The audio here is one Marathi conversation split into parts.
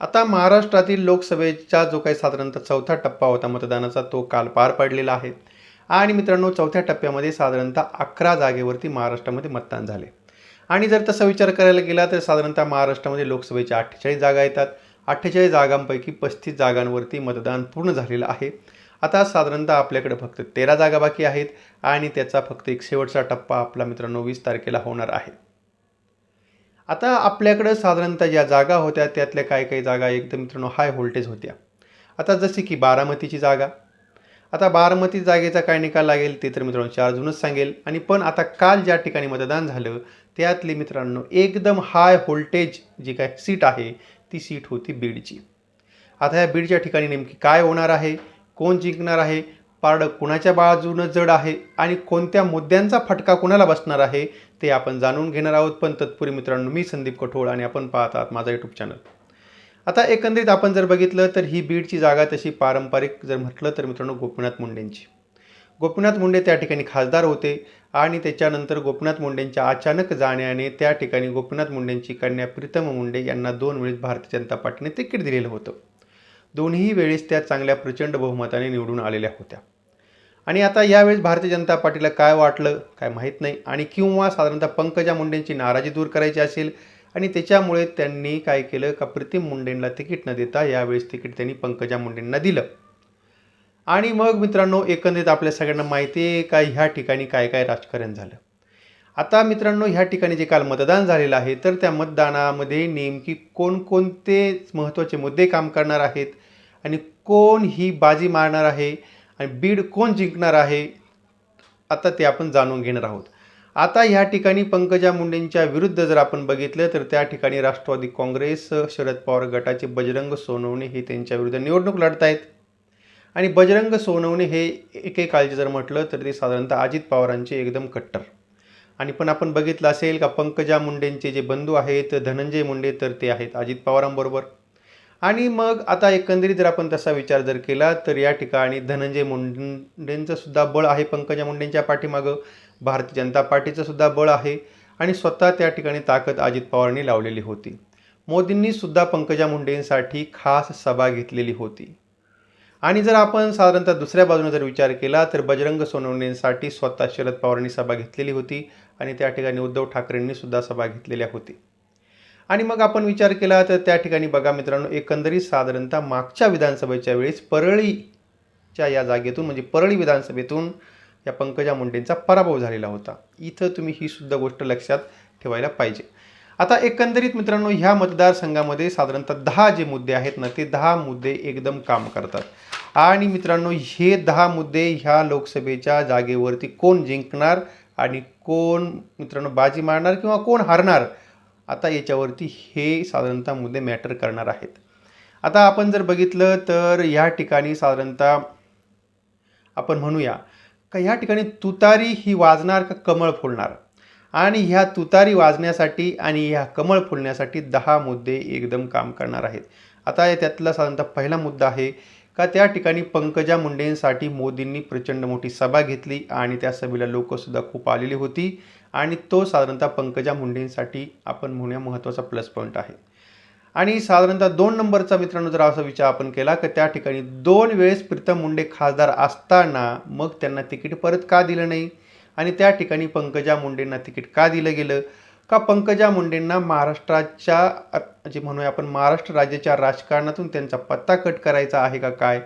आता महाराष्ट्रातील लोकसभेचा जो काही साधारणतः चौथा टप्पा होता मतदानाचा तो काल पार पडलेला आहे. आणि मित्रांनो चौथ्या टप्प्यामध्ये साधारणतः अकरा जागेवरती महाराष्ट्रामध्ये मतदान झाले. आणि जर तसा विचार करायला गेला तर साधारणतः महाराष्ट्रामध्ये लोकसभेच्या अठ्ठेचाळीस जागा येतात. अठ्ठेचाळीस जागांपैकी पस्तीस जागांवरती मतदान पूर्ण झालेलं आहे. आता साधारणतः आपल्याकडे फक्त तेरा जागा बाकी आहेत आणि त्याचा फक्त एक शेवटचा टप्पा आपला मित्रांनो वीस तारखेला होणार आहे. आता आपल्याकडं साधारणतः ज्या जागा होत्या त्यातल्या काही काही जागा एकदम मित्रांनो हाय व्होल्टेज होत्या. आता जसे की बारामतीची जागा. आता बारामती जागेचा काय निकाल लागेल ते तर मित्रांनो चार जूनच सांगेल. आणि पण आता काल ज्या ठिकाणी मतदान झालं त्यातली मित्रांनो एकदम हाय व्होल्टेज जी काय सीट आहे ती सीट होती बीडची. आता या बीडच्या ठिकाणी नेमकी काय होणार आहे? कोण जिंकणार आहे? पारडं कुणाच्या बाजूनं जड आहे आणि कोणत्या मुद्द्यांचा फटका कुणाला बसणार आहे ते आपण जाणून घेणार आहोत. पण तत्पूर्वी मित्रांनो मी संदीप कठोळ आणि आपण पाहत आहात माझा यूट्यूब चॅनल आता एकंदरीत आपण जर बघितलं तर ही बीडची जागा तशी पारंपरिक जर म्हटलं तर मित्रांनो गोपीनाथ मुंडेंची. गोपीनाथ मुंडे त्या ठिकाणी खासदार होते आणि त्याच्यानंतर गोपीनाथ मुंडेंच्या अचानक जाण्याने त्या ठिकाणी गोपीनाथ मुंडेंची कन्या प्रीतम मुंडे यांना दोन वेळेस भारतीय जनता पार्टीने तिकीट दिलेलं होतं. दोन्ही वेळेस त्या चांगल्या प्रचंड बहुमताने निवडून आलेल्या होत्या. आणि आता यावेळेस भारतीय जनता पार्टीला काय वाटलं काय माहीत नाही. आणि किंवा साधारणतः पंकजा मुंडेंची नाराजी दूर करायची असेल आणि त्याच्यामुळे त्यांनी काय केलं का प्रीतिम मुंडेंना तिकीट न देता यावेळेस तिकीट त्यांनी पंकजा मुंडेंना दिलं. आणि मग मित्रांनो एकंदरीत आपल्या सगळ्यांना माहिती आहे का ह्या ठिकाणी काय काय राजकारण झालं. आता मित्रांनो ह्या ठिकाणी जे काल मतदान झालेलं आहे तर त्या मतदानामध्ये नेमकी कोणकोणते महत्त्वाचे मुद्दे काम करणार आहेत आणि कोण ही बाजी मारणार आहे आणि बीड कोण जिंकणार आहे आता ते आपण जाणून घेणार आहोत. आता ह्या ठिकाणी पंकजा मुंडेंच्या विरुद्ध जर आपण बघितलं तर त्या ठिकाणी राष्ट्रवादी काँग्रेस शरद पवार गटाचे बजरंग सोनवणे हे त्यांच्या विरुद्ध निवडणूक लढत आहेत आणि बजरंग सोनवणे हे एकेकाळचे जर म्हटलं तर ते साधारणतः अजित पवारांचे एकदम कट्टर. आणि पण आपण बघितलं असेल का पंकजा मुंडेंचे जे बंधू आहेत धनंजय मुंडे तर ते आहेत अजित पवारांबरोबर. आणि मग आता एकंदरीत जर आपण तसा विचार जर केला तर या ठिकाणी धनंजय मुंडेंचं सुद्धा बळ आहे. पंकजा मुंडेंच्या पाठीमागं भारतीय जनता पार्टीचं सुद्धा बळ आहे. आणि स्वतः त्या ठिकाणी ताकद अजित पवारांनी लावलेली होती. मोदींनी सुद्धा पंकजा मुंडेंसाठी खास सभा घेतलेली होती. आणि जर आपण साधारणतः दुसऱ्या बाजूने जर विचार केला तर बजरंग सोनवणेंसाठी स्वतः शरद पवारांनी सभा घेतलेली होती. आणि त्या ठिकाणी उद्धव ठाकरेंनी सुद्धा सभा घेतलेल्या होती. आणि मग आपण विचार केला तर त्या ठिकाणी बघा मित्रांनो एकंदरीत साधारणतः मागच्या विधानसभेच्या वेळेस परळीच्या या जागेतून म्हणजे परळी विधानसभेतून या पंकजा मुंडेंचा पराभव झालेला होता. इथं तुम्ही ही सुद्धा गोष्ट लक्षात ठेवायला पाहिजे. आता एकंदरीत मित्रांनो ह्या मतदारसंघामध्ये साधारणतः दहा जे मुद्दे आहेत ना ते दहा मुद्दे एकदम काम करतात. आणि मित्रांनो हे दहा मुद्दे ह्या लोकसभेच्या जागेवरती कोण जिंकणार आणि कोण मित्रांनो बाजी मारणार किंवा कोण हारणार आता याच्यावरती हे साधारणतः मुद्दे मॅटर करणार आहेत. आता आपण जर बघितलं तर या ठिकाणी साधारणतः आपण म्हणूया का ह्या ठिकाणी तुतारी ही वाजणार का कमळ फुलणार? आणि ह्या तुतारी वाजण्यासाठी आणि ह्या कमळ फुलण्यासाठी दहा मुद्दे एकदम काम करणार आहेत. आता या त्यातला साधारणतः पहिला मुद्दा आहे का त्या ठिकाणी पंकजा मुंडेंसाठी मोदींनी प्रचंड मोठी सभा घेतली आणि त्या सभेला लोकंसुद्धा खूप आलेली होती. आणि तो साधारणतः पंकजा मुंडेंसाठी आपण म्हणूया महत्त्वाचा प्लस पॉईंट आहे. आणि साधारणतः दोन नंबरचा मित्रांनो जर असा विचार आपण केला की त्या ठिकाणी दोन वेळेस प्रीतम मुंडे खासदार असताना मग त्यांना तिकीट परत का दिलं नाही? आणि त्या ठिकाणी पंकजा मुंडेंना तिकीट का दिलं गेलं? का पंकजा मुंडेंना महाराष्ट्राच्या जे म्हणूया आपण महाराष्ट्र राज्याच्या राजकारणातून त्यांचा पत्ता कट करायचा आहे का काय?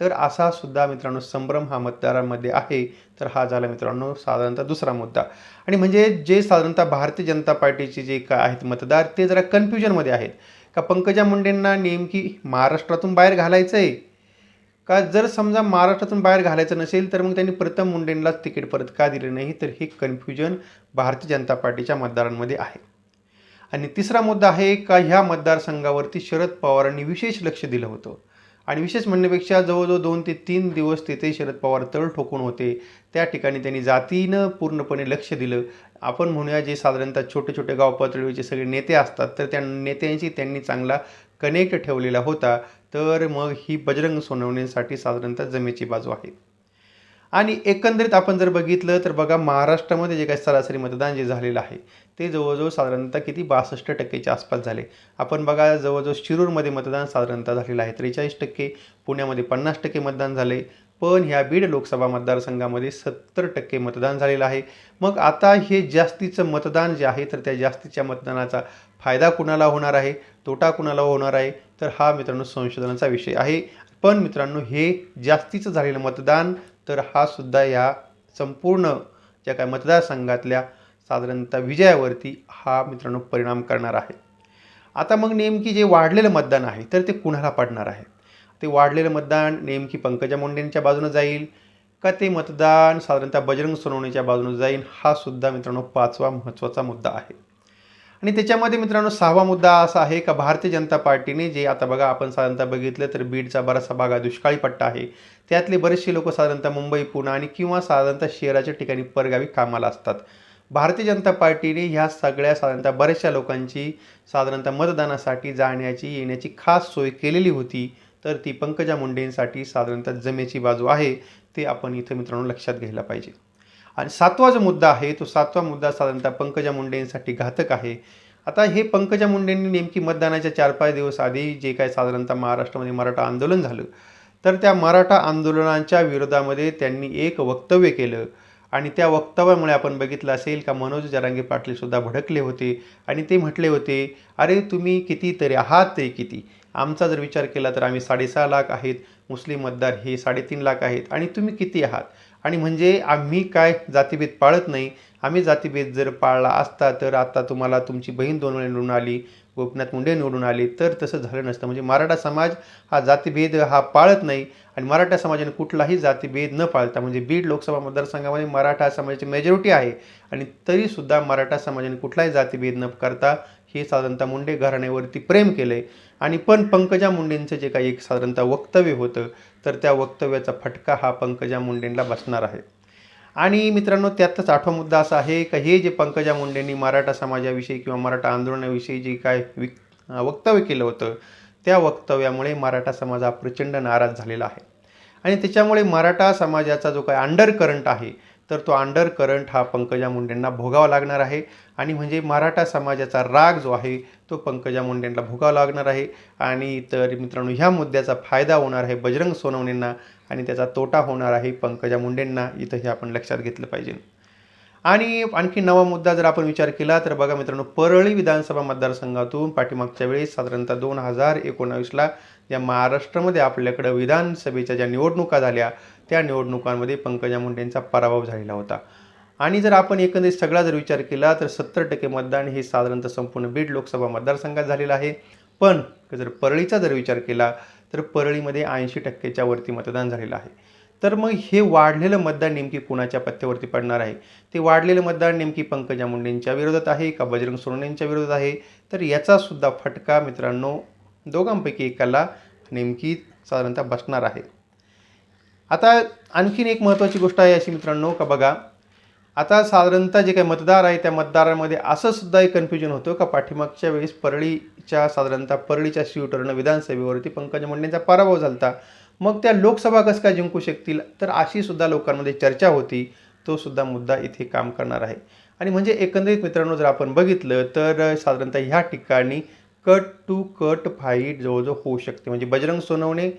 तर असा सुद्धा मित्रांनो संभ्रम हा मतदारांमध्ये आहे. तर हा झाला मित्रांनो साधारणतः दुसरा मुद्दा. आणि म्हणजे जे साधारणतः भारतीय जनता पार्टीचे जे काय आहेत मतदार ते जरा कन्फ्युजनमध्ये आहेत. का पंकजा मुंडेंना नेमकी महाराष्ट्रातून बाहेर घालायचं आहे का जर समजा महाराष्ट्रातून बाहेर घालायचं नसेल तर मग त्यांनी प्रथम मुंडेंलाच तिकीट परत का दिले नाही? तर हे कन्फ्युजन भारतीय जनता पार्टीच्या मतदारांमध्ये आहे. आणि तिसरा मुद्दा आहे का ह्या मतदारसंघावरती शरद पवारांनी विशेष लक्ष दिलं होतं? आणि विशेष म्हणण्यापेक्षा जवळजवळ दोन ते तीन दिवस तिथे शरद पवार तळ ठोकून होते. त्या ठिकाणी त्यांनी जातीनं पूर्णपणे लक्ष दिलं. आपण म्हणूया जे साधारणतः छोटे छोटे गाव पातळीवरचे सगळे नेते असतात तर त्या नेत्यांशी त्यांनी चांगला कनेक्ट ठेवलेला होता. तर मग ही बजरंग सोनवणेसाठी साधारणतः जमेची बाजू आहे. आणि एकंदरीत आपण जर बघितलं तर बघा महाराष्ट्रामध्ये जे काही सरासरी मतदान जे झालेलं आहे ते जवळजवळ साधारणतः किती? बासष्ट टक्केच्या आसपास झाले. आपण बघा जवळजवळ शिरूरमध्ये मतदान साधारणतः झालेलं आहे त्रेचाळीस टक्के पुण्यामध्ये पन्नास टक्के मतदान झाले. पण ह्या बीड लोकसभा मतदारसंघामध्ये सत्तर टक्के मतदान झालेलं आहे. मग आता हे जास्तीचं मतदान जे आहे तर त्या जास्तीच्या मतदानाचा फायदा कुणाला होणार आहे? तोटा कुणाला होणार आहे? तर हा मित्रांनो संशोधनाचा विषय आहे. पण मित्रांनो हे जास्तीचं झालेलं मतदान तर हा सुद्धा या संपूर्ण ज्या काय मतदारसंघातल्या साधारणतः विजयावरती हा मित्रांनो परिणाम करणार आहे. आता मग नेमकी जे वाढलेलं मतदान आहे तर ते कुणाला पडणार आहे? ते वाढलेलं मतदान नेमकी पंकजा मुंडेंच्या बाजूनं जाईल का ते मतदान साधारणतः बजरंग सोनवणेच्या बाजूनं जाईल? हा सुद्धा मित्रांनो पाचवा महत्त्वाचा मुद्दा आहे. आणि त्याच्यामध्ये मित्रांनो सहावा मुद्दा असा आहे का भारतीय जनता पार्टीने जे आता बघा आपण साधारणतः बघितलं तर बीडचा बराचसा भाग हा दुष्काळी पट्टा आहे. त्यातले बरेचसे लोक साधारणतः मुंबई पुणे आणि किंवा साधारणतः शहराच्या ठिकाणी परगावी कामाला असतात. भारतीय जनता पार्टीने ह्या सगळ्या साधारणतः बऱ्याचशा लोकांची साधारणतः मतदानासाठी जाण्याची येण्याची खास सोय केलेली होती तर ती पंकजा मुंडेंसाठी साधारणतः जमेची बाजू आहे ते आपण इथं मित्रांनो लक्षात घ्यायला पाहिजे. आणि सातवा जो मुद्दा आहे तो सातवा मुद्दा साधारणतः पंकजा मुंडेंसाठी घातक आहे. आता हे पंकजा मुंडेंनी नेमकी मतदानाच्या चार पाच दिवस आधी जे काय साधारणतः महाराष्ट्रामध्ये मराठा आंदोलन झालं तर त्या मराठा आंदोलनाच्या विरोधामध्ये त्यांनी एक वक्तव्य केलं. आणि त्या वक्तव्यामुळे आपण बघितलं असेल का मनोज जरांगे पाटीलसुद्धा भडकले होते. आणि ते म्हटले होते अरे तुम्ही कितीतरी आहात ते किती? आमचा जर विचार केला तर आम्ही साडेसहा लाख आहेत मुस्लिम मतदार हे साडेतीन लाख आहेत. आणि तुम्ही किती आहात? आणि म्हणजे आम्ही काय जातीभेद पाळत नाही. आम्ही जातीभेद जर पाळला असता तर आता तुम्हाला तुमची बहीण दोन वेळा निवडून आली गोपीनाथ मुंडे निवडून आले तर तसं झालं नसतं. म्हणजे मराठा समाज हा जातीभेद हा पाळत नाही आणि मराठा समाजाने कुठलाही जातीभेद न पाळता म्हणजे बीड लोकसभा मतदारसंघामध्ये मराठा समाजाची मेजॉरिटी आहे आणि तरीसुद्धा मराठा समाजाने कुठलाही जातीभेद न करता हे साधारणतः मुंडे घराण्यावरती प्रेम केलं आहे आणि पण पंकजा मुंडेंचं जे काही एक साधारणतः वक्तव्य होतं तर त्या वक्तव्याचा फटका हा पंकजा मुंडेंना बसणार आहे. आणि मित्रांनो त्यातच आठवा मुद्दा असा आहे का हे जे पंकजा मुंडेंनी मराठा समाजाविषयी किंवा मराठा आंदोलनाविषयी जे काय विक वक्तव्य केलं होतं त्या वक्तव्यामुळे मराठा समाज हा प्रचंड नाराज झालेला आहे. आणि त्याच्यामुळे मराठा समाजाचा जो काय अंडर करंट आहे तर तो अंडर करंट हा पंकजा मुंडेंना भोगावा लागणार आहे. आणि म्हणजे मराठा समाजाचा राग जो आहे तो पंकजा मुंडेंना भोगावा लागणार आहे. आणि तर मित्रांनो ह्या मुद्द्याचा फायदा होणार आहे बजरंग सोनवणेंना आणि त्याचा तोटा होणार आहे पंकजा मुंडेंना. इथं हे आपण लक्षात घेतलं पाहिजे. आणि आणखी नवा मुद्दा जर आपण विचार केला तर बघा मित्रांनो परळी विधानसभा मतदारसंघातून पाठीमागच्या वेळेस साधारणतः दोन हजार एकोणावीसला या महाराष्ट्रामध्ये आपल्याकडं विधानसभेच्या ज्या निवडणुका झाल्या त्या निवडणुकांमध्ये पंकजा मुंडेंचा पराभव झालेला होता. आणि जर आपण एकंदरीत सगळा जर विचार केला तर सत्तर टक्के मतदान हे साधारणतः संपूर्ण बीड लोकसभा मतदारसंघात झालेलं आहे. पण जर परळीचा जर विचार केला तर परळीमध्ये ऐंशी टक्केच्या वरती मतदान झालेलं आहे. तर मग हे वाढलेलं मतदान नेमकी कुणाच्या पत्त्यावरती पडणार आहे? ते वाढलेलं मतदान नेमकी पंकजा मुंडेंच्या विरोधात आहे का बजरंग सोनवणेंच्या विरोधात आहे? तर याचासुद्धा फटका मित्रांनो दोघांपैकी एकाला नेमकी साधारणतः बसणार आहे. आता आणखीन एक महत्त्वाची गोष्ट आहे अशी मित्रांनो का बघा आता साधारणतः जे काही मतदार आहे त्या मतदारामध्ये असं सुद्धा एक कन्फ्युजन होतं का पाठीमागच्या वेळेस परळीच्या साधारणतः परळीच्या शिवटर्न विधानसभेवरती पंकज मुंडेंचा पराभव झाला मग त्या लोकसभा कसं काय जिंकू शकतील? तर अशी सुद्धा लोकांमध्ये चर्चा होती. तो सुद्धा मुद्दा इथे काम करणार आहे. आणि म्हणजे एकंदरीत मित्रांनो जर आपण बघितलं तर साधारणतः ह्या ठिकाणी कट टू कट फाईट जवळजवळ होऊ शकते. म्हणजे बजरंग सोनवणे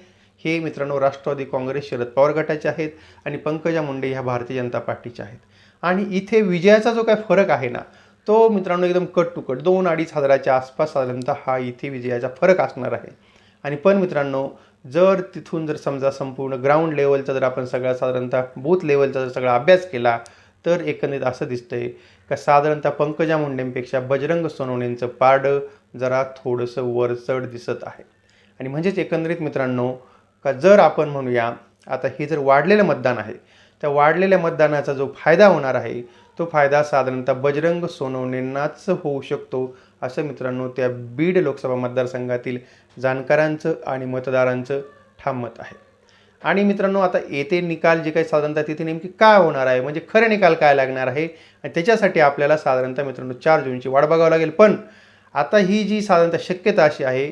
हे मित्रांनो राष्ट्रवादी काँग्रेस शरद पवार गटाचे आहेत आणि पंकजा मुंडे ह्या भारतीय जनता पार्टीच्या आहेत. आणि इथे विजयाचा जो काय फरक आहे ना तो मित्रांनो एकदम कट टू कट दोन अडीच हजाराच्या आसपास साधारणतः हा इथे विजयाचा फरक असणार आहे. आणि पण मित्रांनो जर तिथून जर समजा संपूर्ण ग्राउंड लेवलचा जर आपण सगळा साधारणतः बूथ लेवलचा जर सगळा अभ्यास केला तर एकंदरीत असं दिसतंय का साधारणतः पंकजा मुंडेंपेक्षा बजरंग सोनवणेंचं पारडं जरा थोडंसं वरचढ दिसत आहे. आणि म्हणजेच एकंदरीत मित्रांनो का जर आपण म्हणूया आता हे जर वाढलेलं मतदान आहे त्या वाढलेल्या मतदानाचा जो फायदा होणार आहे तो फायदा साधारणतः बजरंग सोनवणेंनाच होऊ शकतो असं मित्रांनो त्या बीड लोकसभा मतदारसंघातील जाणकारांचं आणि मतदारांचं ठाम मत आहे. आणि मित्रांनो आता येते निकाल जे काही साधारणतः तिथे नेमकी काय होणार आहे म्हणजे खरे निकाल काय लागणार आहे आणि त्याच्यासाठी आपल्याला साधारणतः मित्रांनो चार जूनची वाट बघावं लागेल. पण आता ही जी साधारणतः शक्यता अशी आहे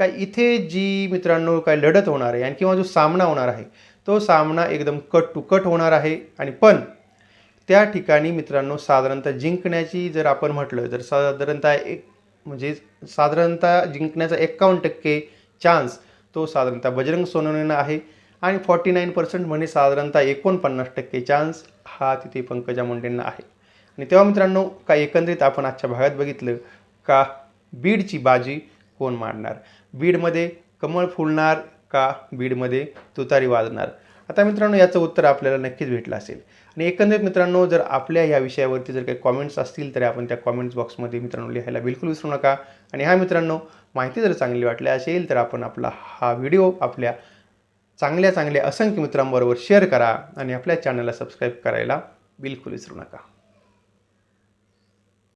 काय इथे जी मित्रांनो काय लढत होणार आहे आणि किंवा जो सामना होणार आहे तो सामना एकदम कट टू कट होणार आहे. आणि पण त्या ठिकाणी मित्रांनो साधारणतः जिंकण्याची जर आपण म्हटलं तर साधारणतः एक म्हणजे साधारणतः जिंकण्याचा एक्कावन्न टक्के चान्स तो साधारणतः बजरंग सोनवणेनं आहे. आणि फॉर्टी नाईन पर्सेंट म्हणजे साधारणतः एकोणपन्नास टक्के चान्स हा तिथे पंकजा मुंडेंना आहे. आणि तेव्हा मित्रांनो का एकंदरीत आपण आजच्या भागात बघितलं का बीडची बाजी कोण मारणार? बीडमध्ये कमळ फुलणार का बीडमध्ये तुतारी वाजणार? आता मित्रांनो याचं उत्तर आपल्याला नक्कीच भेटलं असेल. आणि एकंदरीत मित्रांनो जर आपल्या या विषयावरती जर काही कॉमेंट्स असतील तर आपण त्या कॉमेंट्स बॉक्समध्ये मित्रांनो लिहायला बिलकुल विसरू नका. आणि हा मित्रांनो माहिती जर चांगली वाटली असेल तर आपण आपला हा व्हिडिओ आपल्या चांगल्या चांगल्या असंख्य मित्रांबरोबर शेअर करा आणि आपल्या चॅनलला सबस्क्राईब करायला बिलकुल विसरू नका.